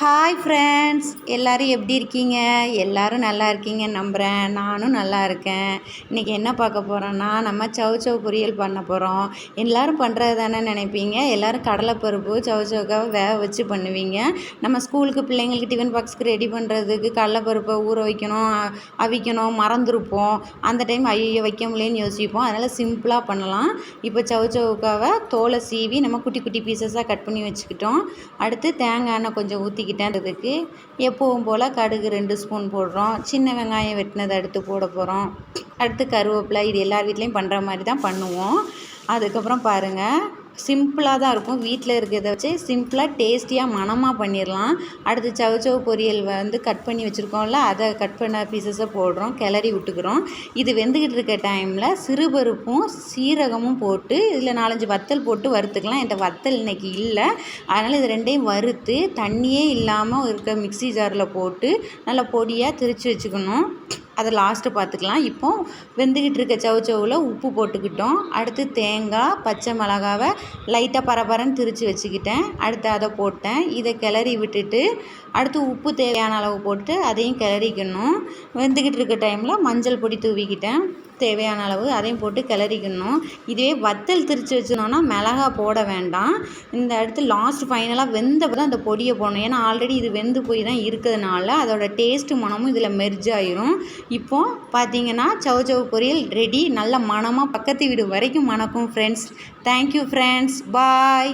Hi friends எல்லோரும் எப்படி இருக்கீங்க? எல்லோரும் நல்லா இருக்கீங்க நம்புகிறேன் நானும் நல்லா இருக்கேன். இன்றைக்கி என்ன பார்க்க போகிறோன்னா நம்ம சவு சவு பொரியல் பண்ண போகிறோம் எல்லோரும் பண்ணுறது தானே நினைப்பீங்க? எல்லோரும் கடலைப்பருப்பு சவு சவுக்காக வேக வச்சு பண்ணுவீங்க. நம்ம ஸ்கூலுக்கு பிள்ளைங்களுக்கு டிஃபன் பாக்ஸ்க்கு ரெடி பண்ணுறதுக்கு கடலைப்பருப்பை ஊற வைக்கணும் அவிக்கணும் மறந்துருப்போம். அந்த டைம் ஐயோ வைக்க முடியலன்னு யோசிப்போம். அதனால் சிம்பிளாக பண்ணலாம். இப்போ சவு சவுக்காவை தோலை சீவி நம்ம குட்டி குட்டி பீசஸாக கட் பண்ணி வச்சுக்கிட்டோம். அடுத்து தேங்காய் எண்ணெய் கொஞ்சம் ஊற்றி ஊற்றிக்கிட்டேன்றதுக்கு எப்பவும் போல் கடுகு ரெண்டு ஸ்பூன் போடுறோம். சின்ன வெங்காயம் வெட்டினதை அடுத்து போட போகிறோம் அடுத்து கருவேப்பிலை இது எல்லார் வீட்லேயும் பண்ணுற மாதிரி தான் பண்ணுவோம். அதுக்கப்புறம் பாருங்கள் சிம்பிளாக தான் இருக்கும். வீட்டில் இருக்கிறத வச்சு சிம்பிளாக டேஸ்டியாக மணமாக பண்ணிடலாம் அடுத்து சவச்சவ் பொரியல் வந்து கட் பண்ணி வச்சுருக்கோம்ல அதை கட் பண்ண பீசஸை போடுறோம் கிளறி விட்டுக்கிறோம். இது வெந்துக்கிட்டு இருக்க டைமில் சிறுபருப்பும் சீரகமும் போட்டு இதில் நாலஞ்சு வத்தல் போட்டு வறுத்துக்கலாம். இந்த வத்தல் இன்றைக்கி இல்லை. அதனால் இது ரெண்டையும் வறுத்து தண்ணியே இல்லாமல் இருக்க மிக்சி ஜாரில் போட்டு நல்லா பொடியாக திரித்து வச்சுக்கணும். அதை லாஸ்ட்டு பார்த்துக்கலாம். இப்போ வெந்துக்கிட்டு இருக்க சவுச்சவில் உப்பு போட்டுக்கிட்டோம். அடுத்து தேங்காய் பச்சை மிளகாவை லைட்டாக பரபரன்னு திரித்து வச்சுக்கிட்டேன். அடுத்து அதை போட்டேன். இதை கிளறி விட்டுட்டு அடுத்து உப்பு தேவையான அளவு போட்டு அதையும் கிளறிக்கணும். வெந்துக்கிட்டு இருக்க டைமில் மஞ்சள் பொடி தூவிக்கிட்டேன். தேவையான அளவு அதையும் போட்டு கிளறிக்கணும். இதுவே வத்தல் திரித்து வச்சுனோன்னா மிளகா போட வேண்டாம். இந்த இடத்து லாஸ்ட் ஃபைனலாக வெந்த தான் அந்த பொடியை போடணும். ஏன்னா ஆல்ரெடி இது வெந்து போய் தான் இருக்கிறதுனால அதோட டேஸ்ட்டு மனமும் இதில் மெர்ஜ் ஆயிரும். இப்போது பார்த்தீங்கன்னா சவு சவு பொரியல் ரெடி நல்ல மனமாக பக்கத்து வீடு வரைக்கும் மணக்கும் ஃப்ரெண்ட்ஸ் தேங்க்யூ ஃப்ரெண்ட்ஸ் பாய்